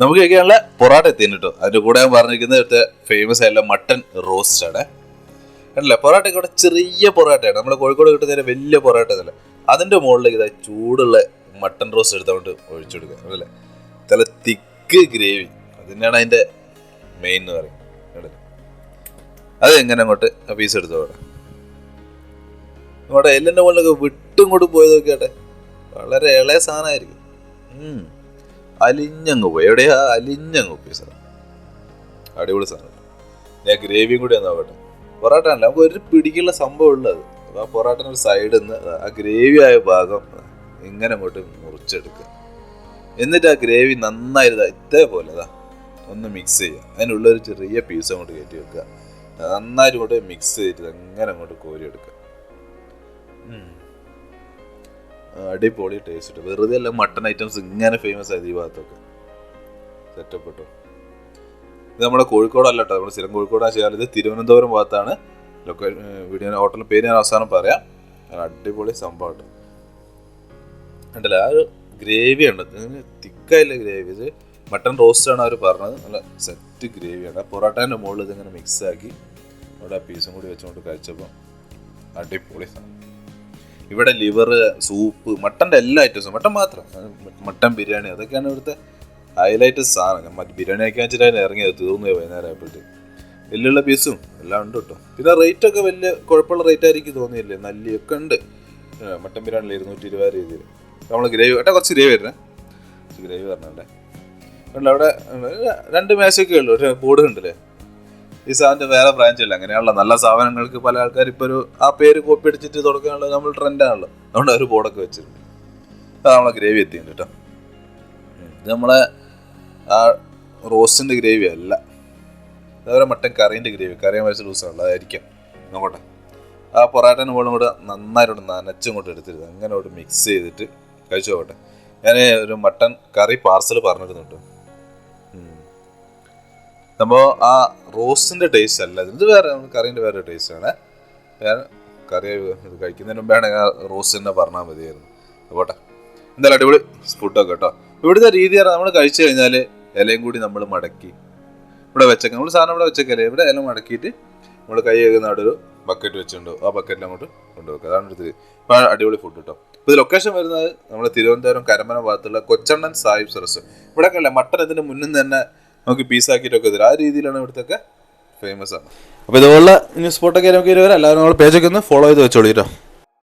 നമുക്ക് കഴിക്കാനുള്ള പൊറാട്ട എത്തിയിട്ടുണ്ട് കേട്ടോ. അതിന്റെ കൂടെ ഞാൻ പറഞ്ഞിരിക്കുന്നത് ഇവിടുത്തെ ഫേമസ് ആയിട്ടുള്ള മട്ടൺ റോസ്റ്റ് ആണ്. പൊറാട്ടയ്ക്ക് ഇവിടെ ചെറിയ പൊറാട്ടയാണ്. നമ്മുടെ കോഴിക്കോട് കിട്ടുന്നതിന് വലിയ പൊറാട്ട അല്ല അതിന്റെ മുകളിലേക്ക് ഇതാ ചൂടുള്ള മട്ടൺ റോസ്റ്റ് എടുത്തുകൊണ്ട് ഒഴിച്ചു കൊടുക്കുക. അതല്ലേ തല തിക്ക് ഗ്രേവി അതിനാണ് അതിന്റെ മെയിൻ എന്ന് പറയും കണ്ടില്ലേ? അത് എങ്ങനെ അങ്ങോട്ട് പീസ് എടുത്തു അവിടെ? അങ്ങോട്ടെ എല്ലിന്റെ മുകളിലൊക്കെ വിട്ടും കൊണ്ട് പോയത് നോക്കിയാട്ടെ വളരെ ഇളയ സാധനമായിരിക്കും. അലിഞ്ഞങ്ങ് പോയി. എവിടെയാ? അലിഞ്ഞങ്ങ് പോയി സാർ അടിപൊളി സാധനം ഞാൻ ഗ്രേവിയും കൂടി ഒന്ന് നോക്കട്ടെ പൊറോട്ട അല്ല നമുക്ക് ഒരു പിടിക്കുള്ള സംഭവം ഉള്ളത് അപ്പൊ ആ പൊറോട്ടന് ഒരു സൈഡിൽ നിന്ന് ആ ഗ്രേവി ആയ ഭാഗം ഇങ്ങനെ അങ്ങോട്ട് മുറിച്ചെടുക്കുക. എന്നിട്ട് ആ ഗ്രേവി നന്നായി ഇതാ ഇതേപോലെ ഇതാ ഒന്ന് മിക്സ് ചെയ്യുക. അതിനുള്ളൊരു ചെറിയ പീസ് അങ്ങോട്ട് കയറ്റി വെക്കുക. നന്നായിട്ട് ഇങ്ങോട്ട് മിക്സ് ചെയ്തിട്ട് അങ്ങനെ അങ്ങോട്ട് കോരി എടുക്കുക. അടിപൊളി ടേസ്റ്റ് വെറുതെ അല്ല മട്ടൺ ഐറ്റംസ് ഇങ്ങനെ ഫേമസ് ആയത് ഈ ഭാഗത്തൊക്കെ. സെറ്റപ്പ് ഇത് നമ്മുടെ കോഴിക്കോടല്ല കേട്ടോ നമ്മുടെ സ്ഥിരം കോഴിക്കോടാണ് ചെയ്യാൻ ഇത് തിരുവനന്തപുരം ഭാഗത്താണ്. ലൊക്കേ വീഡിയോ ഹോട്ടലിന്റെ പേര് ഞാൻ അവസാനം പറയാം. അടിപൊളി സംഭവം കേട്ടോ ആ ഒരു ഗ്രേവി ഉണ്ട്. തിക്കായില്ല ഗ്രേവി ഇത് മട്ടൺ റോസ്റ്റ് ആണ് അവർ പറഞ്ഞത്. നല്ല സെറ്റ് ഗ്രേവിയാണ് പൊറോട്ടേന്റെ മുകളിൽ ഇതിങ്ങനെ മിക്സ് ആക്കി. അവിടെ ആ പീസും കൂടി വെച്ചുകൊണ്ട് കഴിച്ചപ്പോൾ അടിപൊളി സാധനം. ഇവിടെ ലിവർ സൂപ്പ് മട്ടന്റെ എല്ലാ ഐറ്റംസും മട്ടൻ മാത്രം. മട്ടൻ ബിരിയാണി അതൊക്കെയാണ് ഇവിടുത്തെ ഹൈലൈറ്റ് സാധനം. മറ്റേ ബിരിയാണി ഒക്കെ വെച്ചിട്ടാണ് ഇറങ്ങിയത്. തീർന്നു പോയി വൈകുന്നേരം ആയപ്പോഴത്തെ വലിയുള്ള പീസും എല്ലാം ഉണ്ട് കേട്ടോ. പിന്നെ റേറ്റ് ഒക്കെ വലിയ കുഴപ്പമുള്ള റേറ്റ് ആയിരിക്കും തോന്നിയില്ലേ? നല്ലിയൊക്കെ ഉണ്ട്. മട്ടൻ ബിരിയാണി ഇരുന്നൂറ്റി ഇരുപത് രീതിയിൽ നമ്മൾ ഗ്രേവി ഏട്ടാ കുറച്ച് ഗ്രേവി വരണേ കുറച്ച് ഗ്രേവി ഉണ്ട് അവിടെ. രണ്ട് മേശയൊക്കെ ഉള്ളൂ. ഒരു ബോർഡ് ഉണ്ടല്ലേ? ഈ സാധനം വേറെ ബ്രാഞ്ച് അല്ല അങ്ങനെയുള്ള നല്ല സാധനങ്ങൾക്ക് പല ആൾക്കാർ ഇപ്പോൾ ഒരു ആ പേര് കോപ്പി അടിച്ചിട്ട് തുടക്കാനുള്ള നമ്മൾ ട്രെൻഡാണല്ലോ അതുകൊണ്ട് ഒരു ബോർഡൊക്കെ വെച്ചിട്ടുണ്ട്. അത് നമ്മളെ ഗ്രേവി എത്തിയുണ്ട് കേട്ടോ ഇത് നമ്മളെ ആ റോസിന്റെ ഗ്രേവി അല്ല. അതേപോലെ മട്ടൻ കറീന്റെ ഗ്രേവി കറിയാൻ വയസ്സ് ദിവസമുള്ള നോക്കട്ടെ. ആ പൊറാട്ടൻ മുകളിലും കൂടെ നന്നായിട്ട് നനച്ചും കൊണ്ട് എടുത്തിരുത് അങ്ങനെ അവിടെ മിക്സ് ചെയ്തിട്ട് കഴിച്ചു നോക്കട്ടെ. ഞാൻ ഒരു മട്ടൻ കറി പാർസൽ പറഞ്ഞിരുന്നുണ്ട് നമ്മൾ ആ റോസ്റ്റിന്റെ ടേസ്റ്റ് അല്ല. ഇത്. വേറെ കറീന്റെ വേറെ ടേസ്റ്റ് ആണ്. ഞാൻ കറി ഇത് കഴിക്കുന്നതിന് മുമ്പാണ് ആ റോസ്റ്റ് തന്നെ പറഞ്ഞാൽ മതിയായിരുന്നു. പോട്ടെ എന്തായാലും അടിപൊളി ഫുഡൊക്കെ കേട്ടോ ഇവിടുത്തെ രീതി നമ്മൾ കഴിച്ചു കഴിഞ്ഞാൽ ഇലയും കൂടി നമ്മൾ മടക്കി. ഇവിടെ വെച്ചേക്കാം. നമ്മൾ സാധനം ഇവിടെ വെച്ചേക്കല്ലേ ഇവിടെ ഇല മടക്കിയിട്ട് നമ്മൾ കൈ കഴുകുന്ന അവിടെ ഒരു ബക്കറ്റ് വെച്ചിട്ടുണ്ട്. ആ ബക്കറ്റിൽ അങ്ങോട്ട് കൊണ്ടുവെക്കുക. അതാണ് ഒരു ഇപ്പം അടിപൊളി ഫുഡ് കേട്ടോ ഇപ്പോൾ ഇത് ലൊക്കേഷൻ വരുന്നത് നമ്മുടെ തിരുവനന്തപുരം കരമന ഭാഗത്തുള്ള കൊച്ചണ്ണൻ സാഹിബ് സരസ് ഇവിടെ അല്ലേ? മട്ടൻ ഇതിന് മുന്നിൽ തന്നെ നമുക്ക് പീസാക്കിയിട്ടൊക്കെ തരും. ആ രീതിയിലാണ് ഇവിടുത്തെ ഫേമസ് ആണ്. അപ്പോൾ ഇതുപോലുള്ള ന്യൂസ് സ്പോട്ടൊക്കെ നമുക്ക് വരാം എല്ലാവരും നമ്മൾ പേജൊക്കെ ഒന്ന് ഫോളോ ചെയ്ത് വെച്ചോളൂ കേട്ടോ.